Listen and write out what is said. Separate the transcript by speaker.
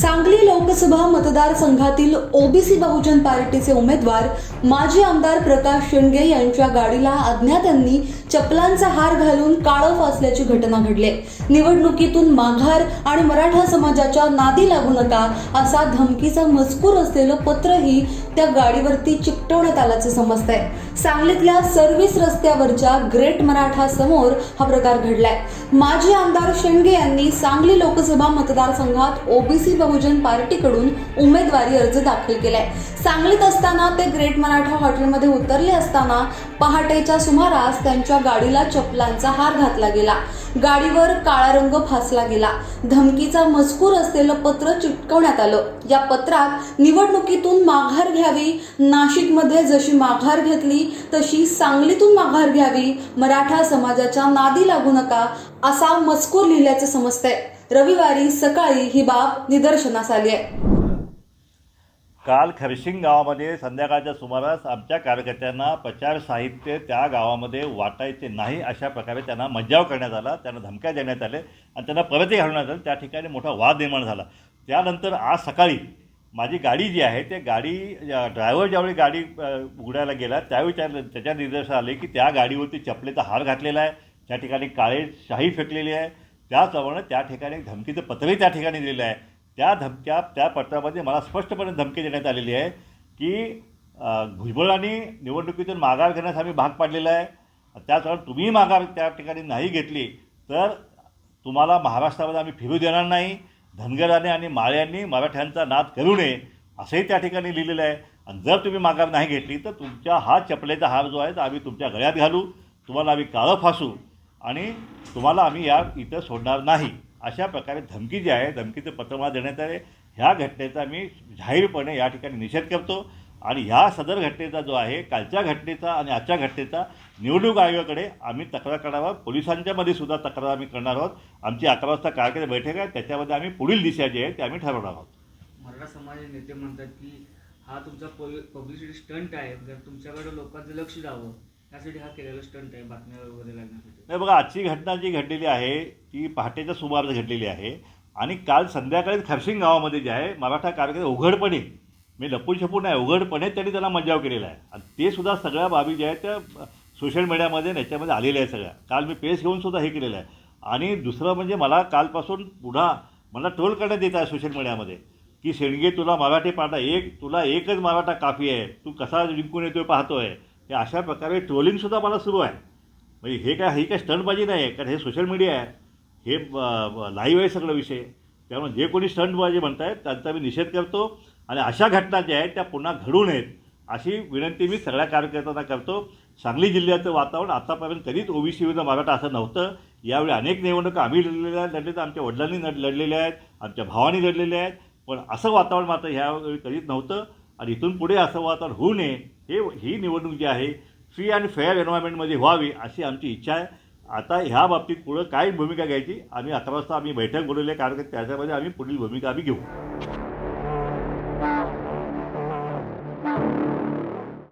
Speaker 1: सांगली लोकसभा मतदारसंघातील ओबीसी बहुजन पार्टीचे उमेदवार माजी आमदार प्रकाश शेंडगे यांच्या गाडीला अज्ञातांनी चपलांचा हार घालून काळं फासल्याची घटना घडली. निवडणुकीतून माघार आणि मराठा समाजाच्या नादी लागू नका असा धमकीचा मजकूर असलेलं पत्रही त्या गाडीवरती चिकटवण्यात आल्याचं समजतंय. सांगलीतल्या सर्व्हिस रस्त्यावरच्या ग्रेट मराठा समोर हा प्रकार घडलाय. माजी आमदार शेंडगे यांनी सांगली लोकसभा मतदारसंघात ओबीसी बहुजन पार्टीकडून उमेदवारी अर्ज दाखल केलाय. सांगलीत असताना ते ग्रेट मराठा हॉटेलमध्ये उतरले असताना पहाटेच्या सुमारास त्यांच्या गाडीला चपलांचा हार घातला गेला. गाडीवर काळा रंग फासला गेला. धमकीचा मजकूर असलेलं पत्र चिटकवण्यात आलं. या पत्रात निवडणुकीतून माघार घ्यावी नाशिकमध्ये जशी माघार घेतली तशी सांगलीतून माघार घ्यावी मराठा समाजाच्या नादी लागू नका असा मजकूर लिहिल्याचं समजतंय. रविवारी सकाळी ही बाब निदर्शनास आली आहे.
Speaker 2: काल खरशिंग गावामध्ये संध्याकाळच्या सुमारास आमच्या कार्यकर्त्यांना प्रचार साहित्य त्या गावामध्ये वाटायचे नाही अशा प्रकारे त्यांना मज्जाव करण्यात आला त्यांना धमक्या देण्यात आले आणि त्यांना परतही घालण्यात आलं. त्या ठिकाणी मोठा वाद निर्माण झाला. त्यानंतर आज सकाळी माझी गाडी जी आहे ते गाडी ड्रायव्हर ज्यावेळी गाडी उघडायला गेला त्यावेळी त्या त्याच्या निर्देश आले की त्या गाडीवरती चपलेचा हार घातलेला आहे. त्या ठिकाणी काळे शाही फेकलेली आहे. त्याचप्रमाणे त्या ठिकाणी एक धमकीचं पत्रही त्या ठिकाणी दिलेलं आहे. त्या धमक्या त्या पत्रामध्ये मला स्पष्टपणे धमकी देण्यात आलेली आहे की अ, भुजबळांनी निवडणुकीतून माघार घेण्यास आम्ही भाग पाडलेला आहे. त्याचप्रमाणे तुम्ही माघार त्या ठिकाणी नाही घेतली तर तुम्हाला महाराष्ट्रामध्ये आम्ही फिरू देणार नाही. धनगराने आणि माळ्यांनी मराठ्यांचा नाद करू नये असंही त्या ठिकाणी लिहिलेलं आहे. आणि जर तुम्ही माघार नाही घेतली तर तुमच्या हा चपलेचा हार जो आहे तो आम्ही तुमच्या गळ्यात घालू. तुम्हाला आम्ही काळं फासू. आणि तुम्हाला आम्ही या इथं सोडणार नाही. अशा प्रकारे धमकी जी आहे धमकीचं पत्र मला देण्यात आले. ह्या घटनेचा मी जाहीरपणे या ठिकाणी निषेध करतो. आणि ह्या सदर घटनेचा जो आहे कालच्या घटनेचा आणि आजच्या घटनेचा निवडणूक आयोगाकडे आम्ही तक्रार करावा पोलिसांच्यामध्ये सुद्धा तक्रार आम्ही करणार आहोत. आमची अकरा वाजता कार्यक्रम बैठक आहे. त्याच्यामध्ये आम्ही पुढील दिशा जी आहे ते आम्ही ठरवणार आहोत.
Speaker 3: मराठा समाजाचे नेते म्हणतात की हा तुमचा पब्लिसिटी स्टंट आहे. जर तुमच्याकडे लोकांचं लक्ष द्यावं त्यासाठी हा केलेला स्टंट आहे बातम्या वगैरे लागण्यासाठी.
Speaker 2: नाही बघा आजची घटना जी घडलेली आहे ती पहाटेच्या सुमारास घडलेली आहे आणि काल संध्याकाळी खरशिंग गावामध्ये जे आहे मराठा कार्यकर्ते उघडपणे मी लपून छपून नाही उघडपणे त्यांनी त्याला मज्जाव केलेला आहे. आणि ते सुद्धा सगळ्या बाबी ज्या आहेत त्या सोशल मीडियामध्ये याच्यामध्ये आलेल्या आहेत सगळ्या. काल मी पेस घेऊन सुद्धा हे केलेलं आहे. आणि दुसरं म्हणजे मला कालपासून पुन्हा मला ट्रोल करण्यात येत आहे सोशल मीडियामध्ये की शेणगे तुला मराठी पाठा एक तुला एकच मराठा काफी आहे. तू कसा जिंकून येतोय पाहतोय. हे अशा प्रकारे ट्रोलिंगसुद्धा मला सुरू आहे. म्हणजे हे काय ही काय स्टंटबाजी नाही आहे कारण हे सोशल मीडिया आहे. हे लाईव्ह आहे सगळं विषय. त्यामुळे जे कोणी स्टंटबाजी म्हणतायत त्यांचा मी निषेध करतो. आणि अशा घटना ज्या आहेत त्या पुन्हा घडू नयेत अशी विनंती मी सगळ्या कार्यकर्त्यांना करतो. सांगली जिल्ह्याचं वातावरण आतापर्यंत कधीच ओबीसी विरुद्ध मराठा असं नव्हतं. यावेळी अनेक निवडणुका आम्ही लढलेल्या आहेत लढले तर आमच्या वडिलांनी लढ लढलेल्या आहेत. आमच्या भावांनी लढलेल्या आहेत. पण असं वातावरण मात्र ह्यावेळी कधीच नव्हतं. आणि इथून पुढे असं वातावरण होऊ नये हे ही निवडणूक जी आहे फ्री अँड फेअर एन्व्हायरमेंटमध्ये व्हावी अशी आमची इच्छा आहे. आता ह्या बाबतीत पुढं काय भूमिका घ्यायची आम्ही अकरा वाजता आम्ही बैठक बोलवली आहे कारण की त्याच्यामध्ये आम्ही पुढील भूमिका आम्ही घेऊ.